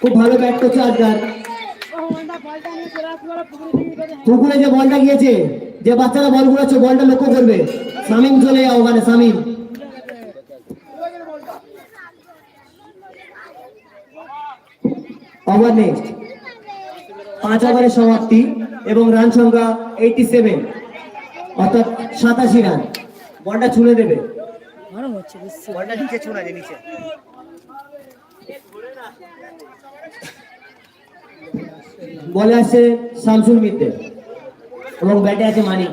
খুব ভালো ব্যাট করছে আজকাল। পুকুরে যে বলটা গিয়েছে যে বাচ্চারা বল ঘুরাচ্ছে বলটা লক্ষ্য করবে। সামিম চলে যাও ওখানে সামিম। ওভার নেক্সট পাঁচ ওভারের সমাপ্তি এবং রান সংখ্যা এইটি সেভেন অর্থাৎ সাতাশি রান বলটা ছুঁড়ে দেবে। বলটা নিচে ছুঁড়া নিচে। বলে আসছে শামসুল মিদ্দে এবং ব্যাটে আছে মানিক।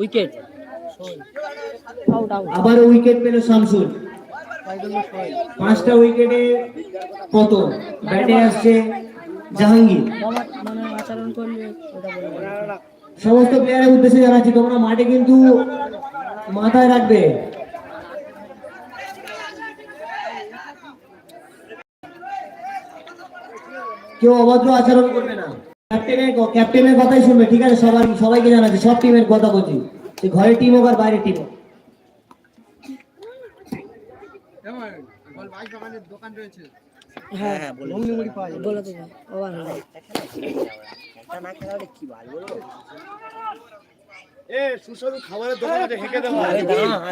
উইকেট। আবারও উইকেট পেল শামসুল। পাঁচটা উইকেটে পতন ব্যাটে আসছে জাহাঙ্গীর। মানে আচরণ করলে সমস্ত প্লেয়ারের উদ্দেশ্যে জানাচ্ছি তোমরা মাঠে কিন্তু মাথায় রাখবে। কেউ অভদ্র আচরণ করবে না। ক্যাপ্টেনের ক্যাপ্টেনের কথাই শুনবে ঠিক আছে? সবাই সবাইকে জানাচ্ছি সব টিমের কথা বলছি। ঘরের টিম হোক আর বাইরের টিম হোক। হ্যাঁ হ্যাঁ, বলে পাওয়া যায় বলে তো ওভার হলো একটা না খেলা হলে কি ভালো বলো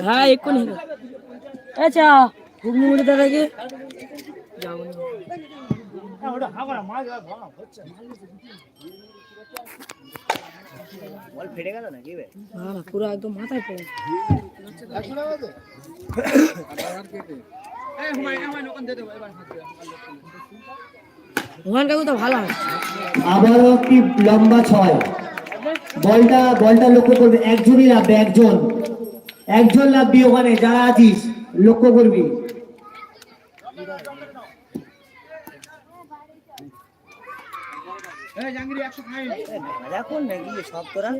হ্যাঁ এক্ষুনি হলো আচ্ছা ঘুগনি মুড়ি দাদা কি? যাও বল ফেটে গেল নাকি বে না না পুরো একদম মাথায় পড়ে। কাকু তো ভালো আবারও একটি লম্বা ছয়। বলটা বলটা লক্ষ্য করবে একজনই লাভবে একজন। একজন লাভবি ওখানে যারা আছিস লক্ষ্য করবি। মজা কর নাকি সব তোরা?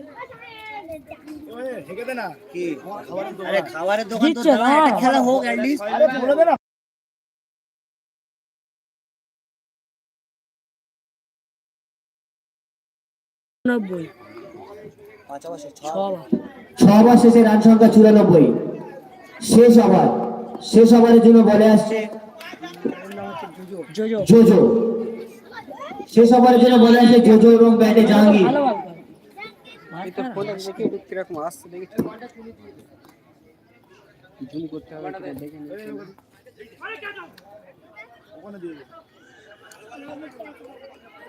কি? আরে খাবারের দোকান। একটা খেলা হোক অ্যাটলিস্ট নব্বই ছ ওভার শেষে রান সংখ্যা চুরানব্বই। শেষ ওভার শেষ ওভারের জন্য বলে আসছে জোজো। শেষ ওভারের জন্য বলে আসছে জোজো এবং ব্যাটে জাহাঙ্গীর। ভালো বল করে। মিস্ত্রি গরম বড় হবে না এ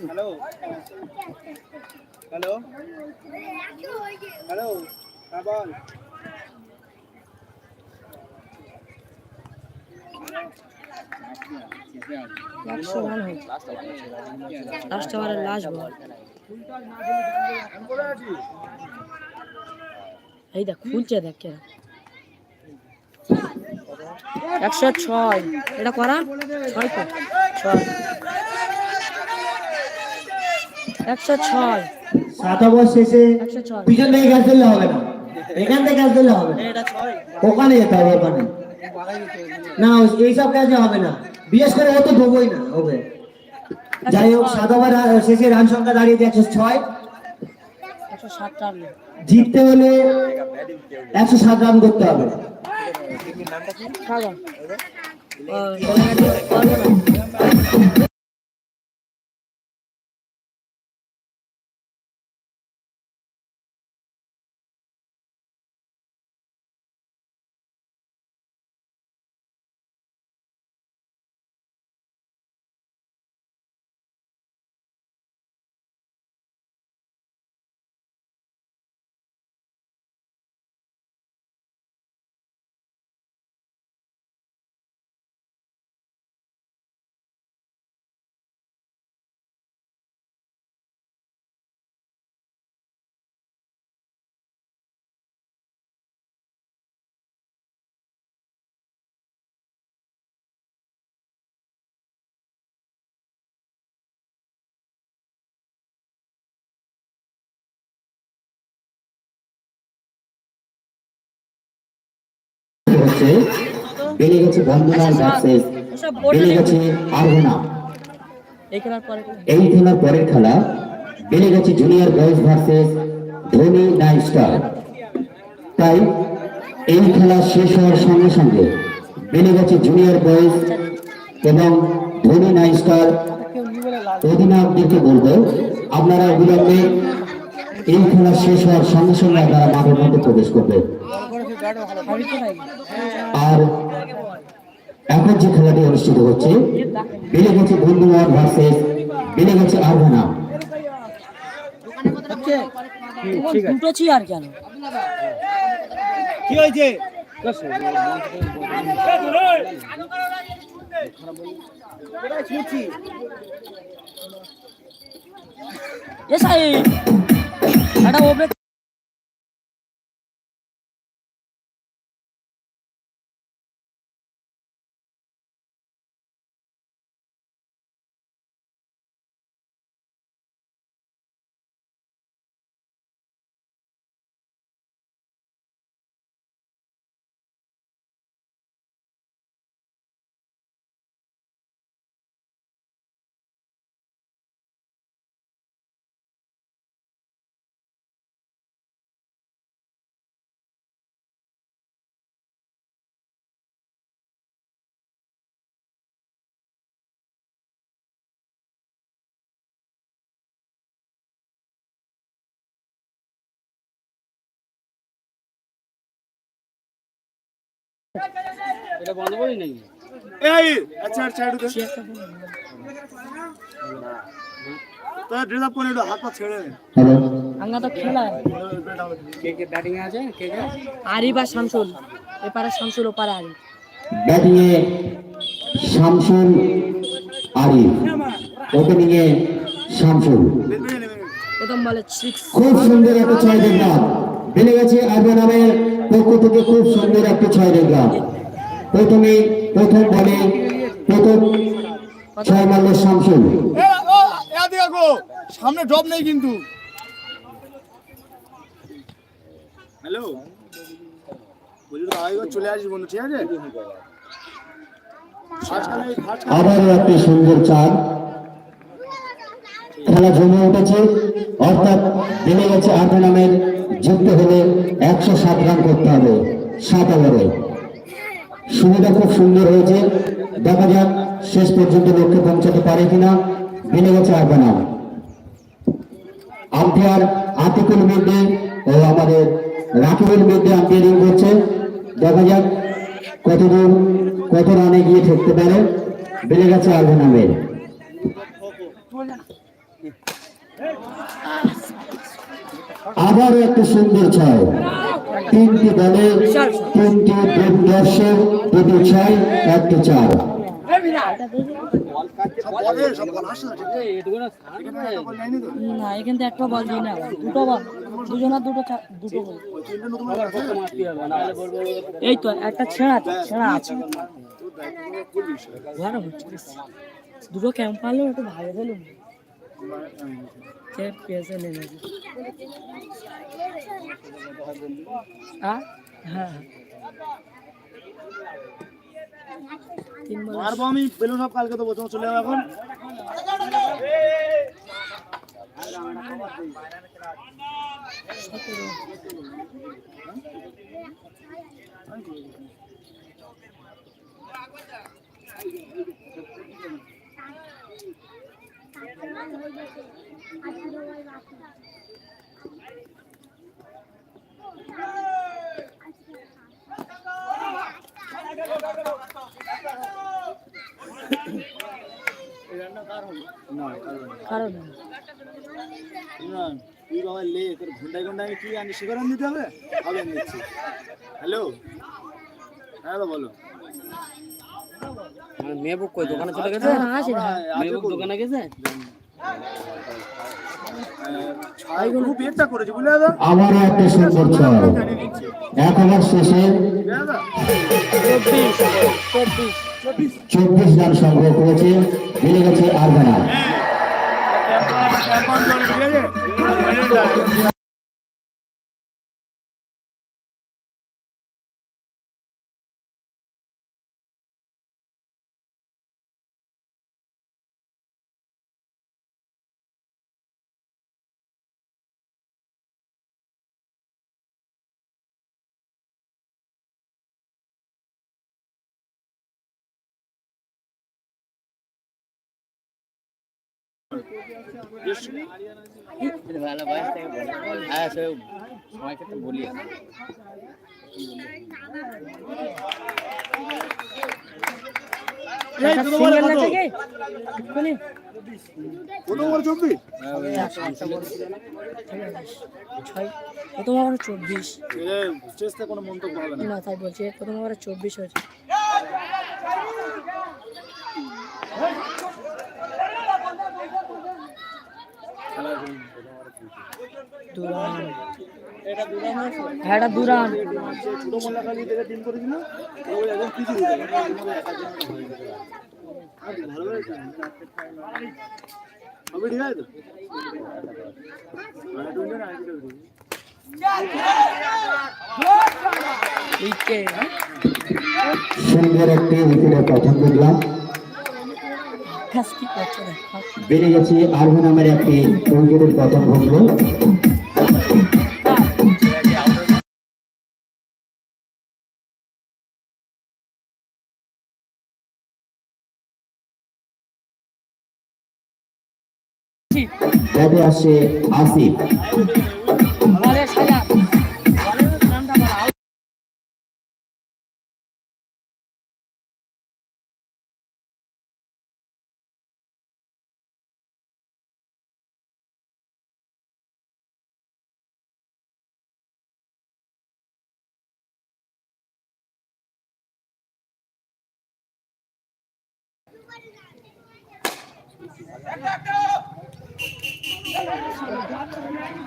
হ্যালো হ্যালো হ্যালো হ্যাঁ বল লাস্ট ওভারের লাস্ট বল এই দেখ একশো ছয়। এটা করা? ছয় ছয়। একশো ছয়। সাত ওভার শেষে পিছন থেকে গ্যাস ধরলে হবে না। এখান থেকে গ্যাস ধরলে হবে না। এটা ছয়। ওখানে যেতে হবে ওখানে। না এইসব হবে না। বিশেষ করে ও তো ঢোবই না হবে যাই হোক সাত ওভার শেষে রান সংখ্যা দাঁড়িয়েছে একশো ছয়। একশো সাত রান। জিততে হলে একশো সাত রান করতে হবে। চলছে বেড়ে গেছে বন্ধনার ভার্সেস বেড়ে গেছে এই খেলার পরে এই খেলার পরের খেলা বেড়ে গেছে junior boys versus Dhoni nine star তাই এই খেলা শেষ হওয়ার সঙ্গে সঙ্গে বেড়ে গেছে জুনিয়র বয়েজ এবং ধোনি নাইন স্টার অধিনায়কদেরকে বলব আপনারা অবিলম্বে এই খেলা শেষ হওয়ার সঙ্গে সঙ্গে আপনারা মাঠের মধ্যে প্রবেশ করবে আমি তো নাই আর এখন যে খেলাটি অনুষ্ঠিত হচ্ছে বেড়ে গেছে বন্ধুমহল ভার্সেস বেড়ে গেছে আরভানা। দুটো চেয়ার কেন? কি হয়েছে? এটা ওপরে এই আচ্ছা আচ্ছা একটু দে। তোর ড্রেস আপ করে একটু হাত পা ছেড়ে দে। আঙ্গা তো খেলা। আরিফ আর শামসুল। এপারে শামসুল ওপারে আরিফ। ব্যাটিং এ শামসুল আরিফ। ওপেনিং এ শামসুল। প্রথম বলে সিক্স খুব সুন্দর একটা ছয় দেখলাম। বেড়ে গেছে আরবে নামের পক্ষ থেকে খুব সুন্দর একটা ছয় দেখলাম প্রথমে প্রথম বলে প্রথম ছয় মারল শামসুল। সামনে ড্রপ নেই কিন্তু। হ্যালো বলি তো আগে চলে খেলা জমে উঠেছে। অর্থাৎ বেড়ে গেছে আরবে নামের জিততে হলে একশো সাত রান করতে হবে, সাত ওভারে। সুবিধা খুব সুন্দর হয়েছে। দেখা যাক শেষ পর্যন্ত লক্ষ্যে পৌঁছাতে পারে কিনা। বেড়ে গেছে আরবে নাম আম্পায়ার আতিকুল মির্দে ও আমাদের রাকিবুল মির্দে আম্পায়ারিং করছে। দেখা যাক কতদূর, কত রানে গিয়ে ঠেকতে পারে। বেড়ে গেছে আরবে নামের আবারও একটা সুন্দর ছয়। তিনটি বলে তিনটি দর্শক একটি না, এখানে থেকে একটা বল দুটো বল। দুটো এই তো, একটা ছেঁড়া ছেঁড়া আছে। দুটো ক্যাম্প পারলে, একটু ভালো ফেলুন কে পেয়েছে নেমে হ্যাঁ হ্যাঁ বল আমি বেলুন সব কালকে দেবো তোমার চলে যাব এখন সতেরো না কারণ কারণ না তুই বাবা লে তোর ঘন্টায় ঘন্টায় আমি কি আনি শিকারণ দিতে হবে হবে আমি দিচ্ছি হ্যালো হ্যাঁ বলো মেহবুব কই দোকানে চলে গেছে হ্যাঁ হ্যাঁ, মেহবুব করব। দোকানে গেছে ছাই খুব একটা করেছি বুঝলে দাদা আবারও একটা সুন্দর ছয়। এক ওভার শেষে চব্বিশ রান সংগ্রহ করেছে বেড়ে গেছে আরবানা। বলি চব্বিশ। প্রথম চব্বিশ না। তাই বলছি ওভারে চব্বিশ হয়েছে। দু রান হ্যাঁ এটা দু ছোট মোল্লাখালি থেকে টিম করেছিল ওই একদম কিছু দিতে একা জন্য যেতে পারে। আর ভালো করে খেলে। সবই ঠিক আছে তো আর একটু উঠবে না, আর একটু উঠবে। উইকেট সুন্দর একটি করছে দেখ বেড়ে গেছে আরভু নামের একটি প্রথম ভঙ্গ ব্যাটে আসে আসিফ?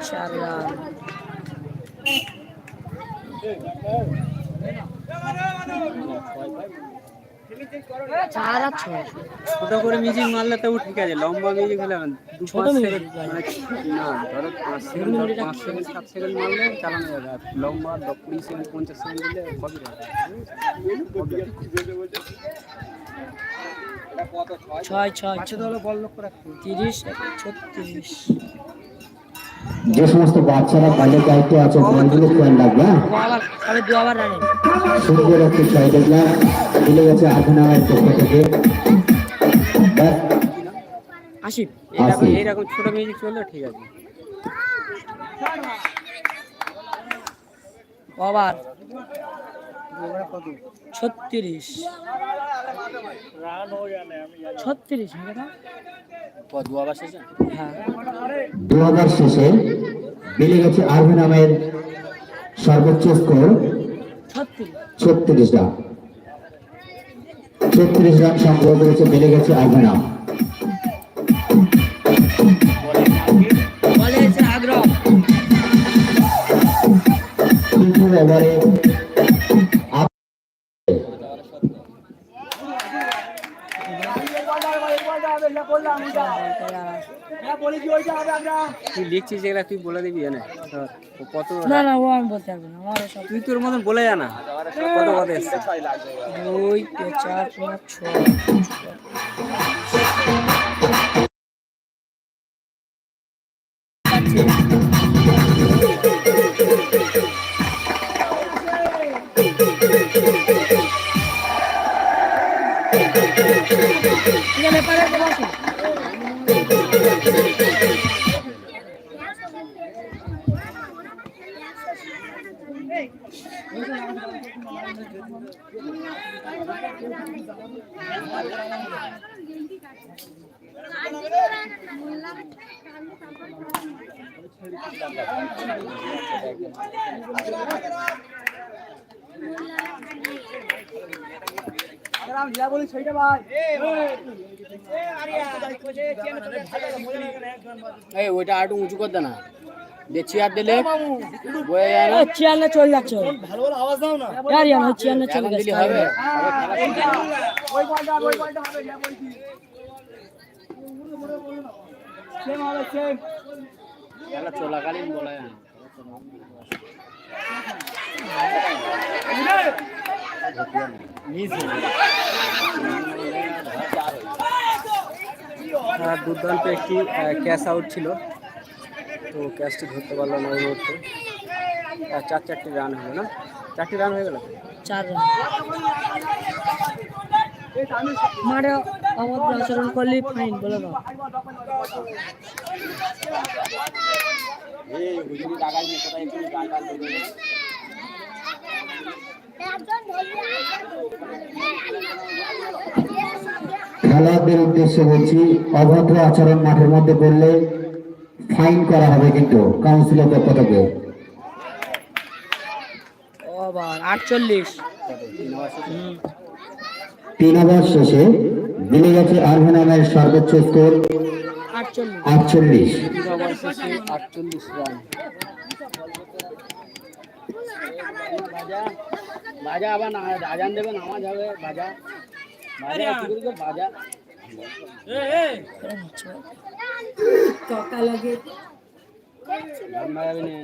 চার রান চার আর ছয় ছোট করে মিউজিক মারলে তবু ঠিক আছে লম্বা মিউজিক হলে। ছোট। মানে না ধরো পাঁচ সেকেন্ড পাঁচ সেকেন্ড সাত সেকেন্ড মারলে চালানো যাবে আর লম্বা দশ কুড়ি সেকেন্ড পঞ্চাশ সেকেন্ড দিলে কপি ছয় ছয় রাখতে তিরিশ ছত্রিশ। যে সমস্ত বাচ্চারা বাইরের দায়িত্ব আছে বলগুলো খেয়াল রাখবে আবার রানে। একটি ছয় দেখলাম মিলে গেছে আরভু নামের পক্ষ থেকে। এইরকম ছোট মিউজিক চললে ঠিক আছে। ছত্রিশ। ছত্রিশ হ্যাঁ দু শেষে? হ্যাঁ। মিলে গেছে আরভু নামের সর্বোচ্চ স্কোর। ছত্রিশ। রান। ছত্রিশ রান সংগ্রহ করেছে মিলে গেছে আরভু নাম। ওভারে তুই লিখছিস যেগুলা তুই বলে দিবি জানে কত না না ও আমি বলতে পারব না তুই তোর মতন বলে জানা কত কত এসছে দুই চার পাঁচ ছয় এই ওইটা আরটু উঁচু কর দে না। যে চেয়ার দিলে চেয়ার না। চলে যাচ্ছে। ভালো ভালো আওয়াজ দাও না। ইয়ার ইয়ার চেয়ার না চলে এখন দিলি যাচ্ছে। হবে। খেলা চলাকালীন বলা যায় না আর দুর্দান্ত একটি ক্যাশ আউট ছিল। তো ক্যাশটি ধরতে পারল না ওই মুহূর্তে। আর চার চারটি রান হলো না? চারটি রান হয়ে গেল? চার রান মাঠে অভদ্র আচরণ করলে ফাইন বলে দাও। খেলোয়াড়দের উদ্দেশ্যে বলছি অভদ্র আচরণ মাঠের মধ্যে করলে ফাইন করা হবে কিন্তু কাউন্সিলের পক্ষ থেকে। আটচল্লিশ। তিন ওভার শেষে দিলে গেছে আরভেনামের সর্বোচ্চ স্কোর। আটচল্লিশ। বাজা আবার আজান দেবে, নামাজ হবে, বাজা। বাজা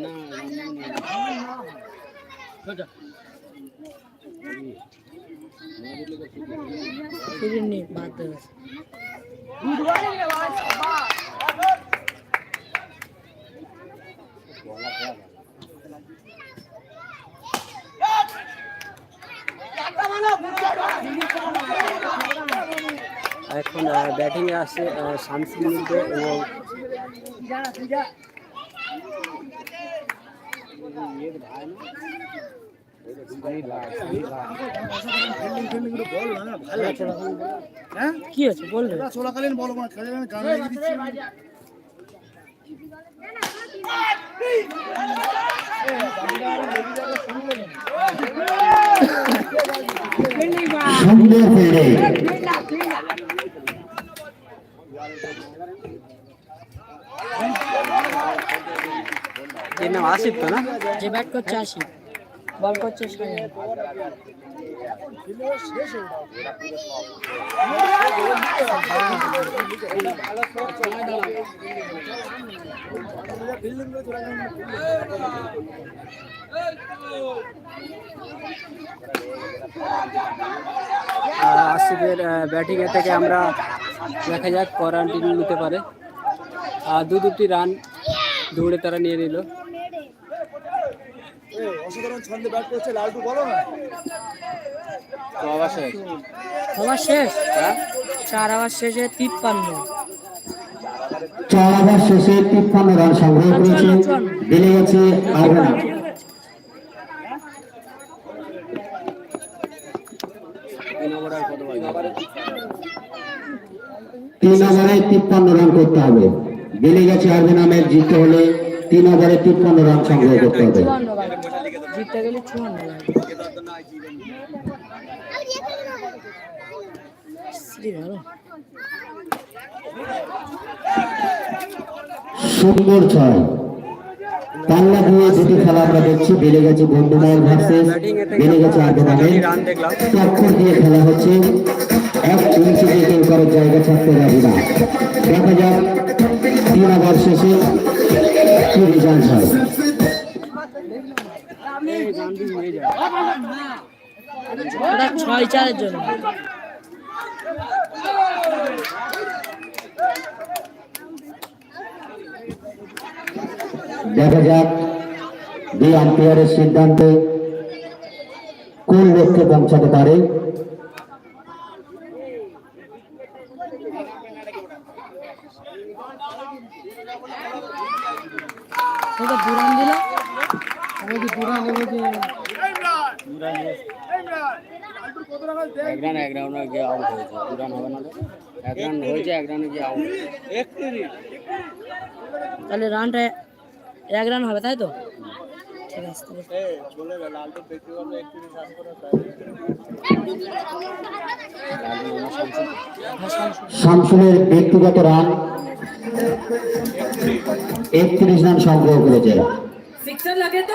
না না গান বাজাবে না। ফিরে নি বাদ দেবে এখন ব্যাটিংয়ে আসছে আহ, শামসুল মিন্টু এবং হ্যাঁ কি আছে? বলবে চলাকালীন বলো না খেলে গান লাগিয়ে দিচ্ছি সুন্দর ফিল্ডিং এর নাম আসিফ তো না? যে ব্যাট করছে আশি বল করছে আসিফের ব্যাটিংয়ে থেকে আমরা দেখা যাক কোয়ারান্টিন নিতে পারে। আর দু দুটি রান দৌড়ে তারা নিয়ে নিল। অসাধারণ ছন্দে ব্যাট করছে লালটু বলো না। শেষ। হ্যাঁ? চার আবার শেষে তিপ্পান্ন। চার ওভার শেষে তিপ্পান্ন রান সংগ্রহ করেছে দিলে গেছে তিন ওভার তিপ্পান্ন রান করতে হবে। দিলে গেছে আরভেনামের জিততে হলে তিন ওভারে তিপ্পান্ন রান সংগ্রহ করতে হবে। চুয়ান্ন গেলে চুয়ান্ন লাগবে সুন্দর ছয়। বাংলা দিয়ে দুটি খেলা আমরা দেখছি, বেড়ে গেছে বন্ধুমহল ভার্সেস বেড়ে গেছে আর্ধনামের রান দেখলাম দিয়ে খেলা হচ্ছে, এক ইঞ্চি দিয়ে কেউ কারোর জায়গা ছাড়তে রাজি না। দেখা যাক, তিন ওভার শেষে কি রেজাল্ট হয়। ওটা ছয় চারের জন্য। দেখা যাক দুই আম্পায়ারের সিদ্ধান্তে কোন লক্ষ্যে পৌঁছাতে পারে। এক রান এক গিয়ে আউট হয়েছে। দু রান হবে না এক রান হয়েছে এক রানে গিয়ে আউট তাহলে রানটা এক রান হবে তাই তো? ঠিক আছে। শামসুলের ব্যক্তিগত রান একত্রিশ রান সংগ্রহ করেছে। ¿Víctor Laqueto?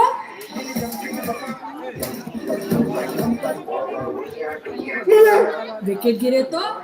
¿De qué quiere todo?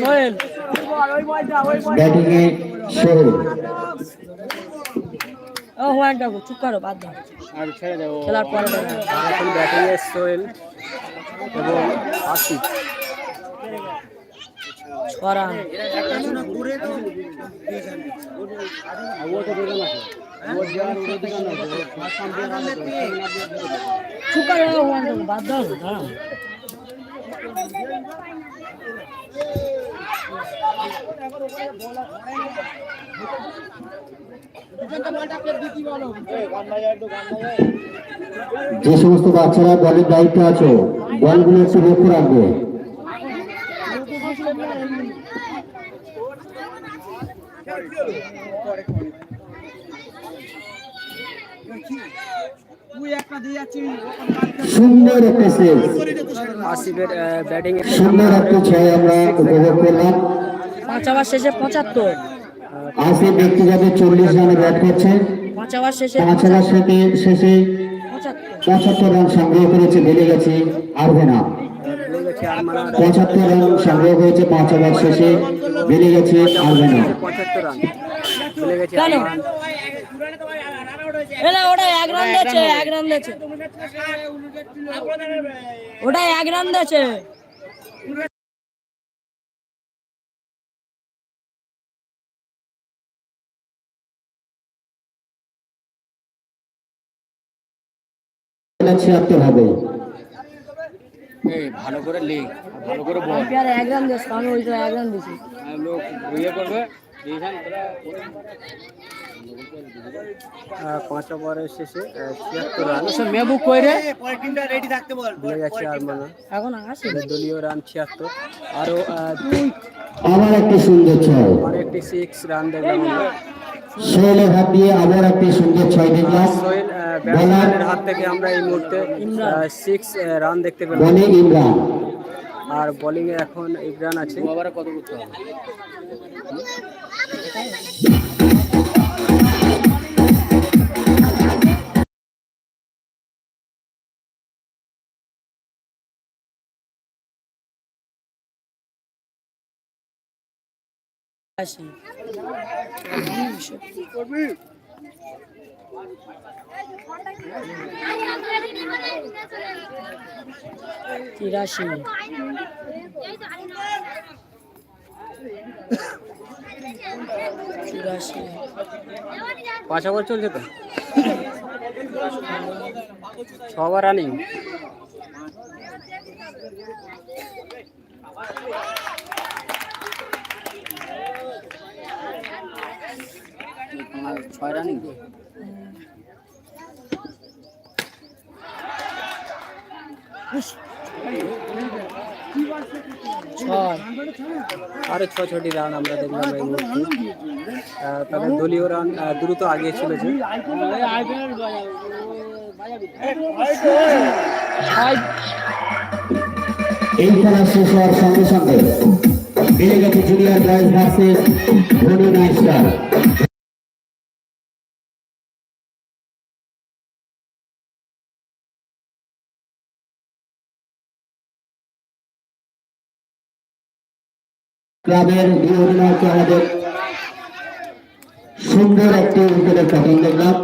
Sohel. ব্যাটিংয়ে সোহেল। ও হুয়াক ডাকো চুপ করো বাদ দাও। আর ছেড়ে দেবো খেলার পরে। এখন ব্যাটিংয়ে সোহেল এবং আসিফ ছড়া ও তো দেবে না ও দেওয়ার ওদের না যে সমস্ত বাচ্চারা বলের দায়িত্ব আছে বলগুলো একটু লক্ষ্য রাখবে। সুন্দর একটা ব্যাটিংয়ে সুন্দর একটা ছয় আমরা উপভোগ করলাম। পাঁচ ওভার শেষে পঁচাত্তর। আসিফ ব্যক্তিগত চল্লিশ রানে ব্যাট করছে পাঁচ ওভার শেষে পাঁচ ওভার শেষে শেষে পঁচাত্তর। রান সংগ্রহ করেছে বেড়ে গেছে আরবেনা বলে গেছে পঁচাত্তর রান সংগ্রহ করেছে পাঁচ ওভার শেষে বেড়ে গেছে আরবেনা পঁচাত্তর রান বলে গেছে কেন? আরমান এ না ওটা এক রান দিয়েছে এক রান দিয়েছে। ওটা এক রান হবে ভালো করে লে ভালো করে বল। এক রান দিয়েছে আমি ওইটা এক রান দিয়েছি। আর লোক ইয়ে করবে। পাঁচ ওভারের শেষে ছিয়াত্তর রান। মেবুক কই রে? বলে গেছে আরমানা এখন আসে। দলীয় রান ছিয়াত্তর। আরও আহ, দুই আবার একটি সুন্দর ছয়। আর একটি সিক্স রান দেখলাম আমরা। সোহেলের হাত দিয়ে আবার একটি সুন্দর ছয় দেখলাম। সোহেল ব্যাটসম্যানের হাত থেকে আমরা এই মুহূর্তে সিক্স রান দেখতে পেলাম। বলে ইমরান। আর বোলিংয়ে এখন ইমরান আছে। আবার কত করতে হবে? আসি তিরাশি। চুরাশি পাঁচ ওভার চলছে তো? ছ ওভার রানিং। তোমার ছয় রানিং ছয়। আরও ছ ছটি রান আমরা দেখলাম এই তাদের দলীয় রান দ্রুত আগিয়ে চলেছে। ছয় এই খেলা শেষ হওয়ার সঙ্গে সঙ্গে বেড়ে গেছে ভার্সেস ধোনি নাইট ক্লাবের নিউ অধিনায়ককে আমাদের সুন্দর একটি উইকেটের প্যাটার্ন দেখলাম